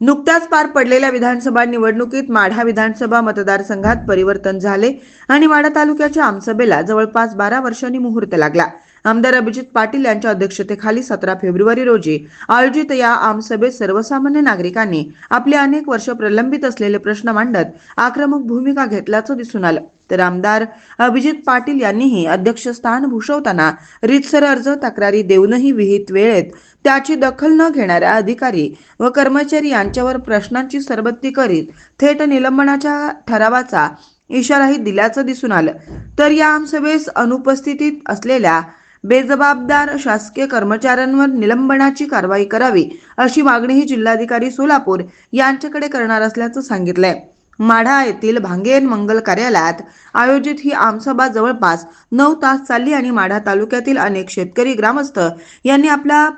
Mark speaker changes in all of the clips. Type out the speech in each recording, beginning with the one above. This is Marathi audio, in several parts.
Speaker 1: नुकत्याच पार पडलेल्या विधानसभा निवडणुकीत माढा विधानसभा मतदारसंघात परिवर्तन झाले आणि माढा तालुक्याच्या आमसभेला जवळपास बारा वर्षांनी मुहूर्त लागला. आमदार अभिजित पाटील यांच्या अध्यक्षतेखाली सतरा फेब्रुवारी रोजी आयोजित या आमसभेत सर्वसामान्य नागरिकांनी आपले अनेक वर्ष प्रलंबित असलेले प्रश्न मांडत आक्रमक भूमिका घेतल्याचं दिसून आलं. तर आमदार अभिजित पाटील यांनीही अध्यक्षस्थान भूषवताना रितसर अर्ज तक्रारी देऊनही विहित वेळेत त्याची दखल न घेणाऱ्या अधिकारी व कर्मचारी यांच्यावर प्रश्नांची सरबत्ती करीत थेट निलंबनाच्या ठरावाचा इशाराही दिल्याचं दिसून आलं. तर या आमसभेस अनुपस्थितीत असलेल्या बेजबाबदार शासकीय कर्मचाऱ्यांवर निलंबनाची कारवाई करावी अशी मागणीही जिल्हाधिकारी सोलापूर यांच्याकडे करणार असल्याचं सांगितलंय. माढा येथील भांगेन मंगल कार्यालयात आयोजित ही आमसभा जवळपास नऊ तास चालली आणि माढा तालुक्यातील अनेक शेतकरी ग्रामस्थ यांनी आपल्या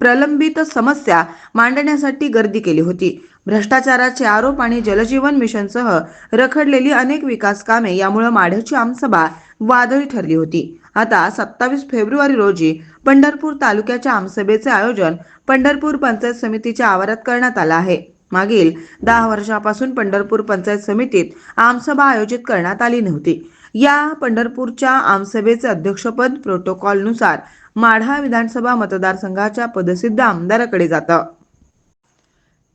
Speaker 1: प्रलंबित समस्या मांडण्यासाठी गर्दी केली होती. भ्रष्टाचाराचे आरोप आणि जलजीवन मिशनसह रखडलेली अनेक विकास कामे यामुळे माढ्याची आमसभा वादळी ठरली होती. आता सत्तावीस फेब्रुवारी रोजी पंढरपूर तालुक्याच्या आमसभेचे आयोजन पंढरपूर पंचायत समितीच्या आवारात करण्यात आलं आहे. मागील दहा वर्षापासून पंढरपूर पंचायत समितीत आमसभा आयोजित करण्यात आली नव्हती. या पंढरपूरच्या आमसभेचे अध्यक्षपद प्रोटोकॉलनुसार माढा विधानसभा मतदारसंघाच्या पदसिद्ध आमदाराकडे जातं.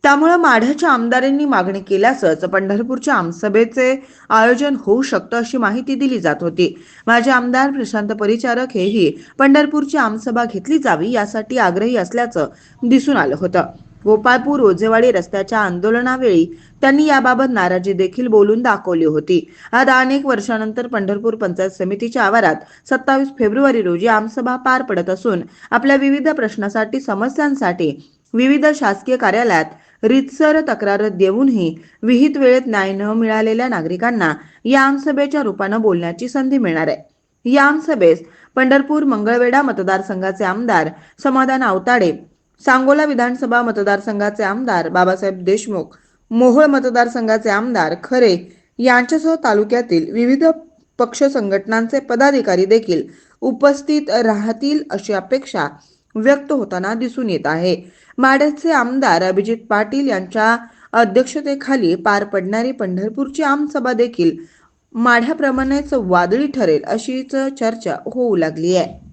Speaker 1: त्यामुळे माढ्याच्या आमदारांनी मागणी केल्यासच पंढरपूरच्या आमसभेचे आयोजन होऊ शकतं अशी माहिती दिली जात होती. माझे आमदार प्रशांत परिचारक हेही पंढरपूरची आमसभा घेतली जावी यासाठी आग्रही असल्याचं दिसून आलं होतं. गोपाळपूर रोजेवाडी रस्त्याच्या आंदोलनावेळी त्यांनी याबाबत नाराजी देखील बोलून दाखवली होती. आता अनेक वर्षानंतर पंढरपूर पंचायत समितीच्या आवारात सत्तावीस फेब्रुवारी रोजी आमसभा पार पडत असून आपल्या विविध प्रश्नासाठी समस्यांसाठी विविध शासकीय कार्यालयात रितसर तक्रार देऊनही विहित वेळेत न्याय न मिळालेल्या नागरिकांना या आमसभेच्या रूपानं बोलण्याची संधी मिळणार आहे. या आमसभेस पंढरपूर मंगळवेढा मतदारसंघाचे आमदार समाधान आवताडे सांगोला विधानसभा मतदारसंघाचे आमदार बाबासाहेब देशमुख मोहोळ मतदारसंघाचे आमदार खरे यांच्यासह तालुक्यातील विविध पक्ष संघटनांचे पदाधिकारी देखील उपस्थित राहतील अशी अपेक्षा व्यक्त होताना दिसून येत आहे. माढ्याचे आमदार अभिजित पाटील यांच्या अध्यक्षतेखाली पार पडणारी पंढरपूरची आमसभा देखील माढ्याप्रमाणेच वादळी ठरेल अशीच चर्चा होऊ लागली आहे.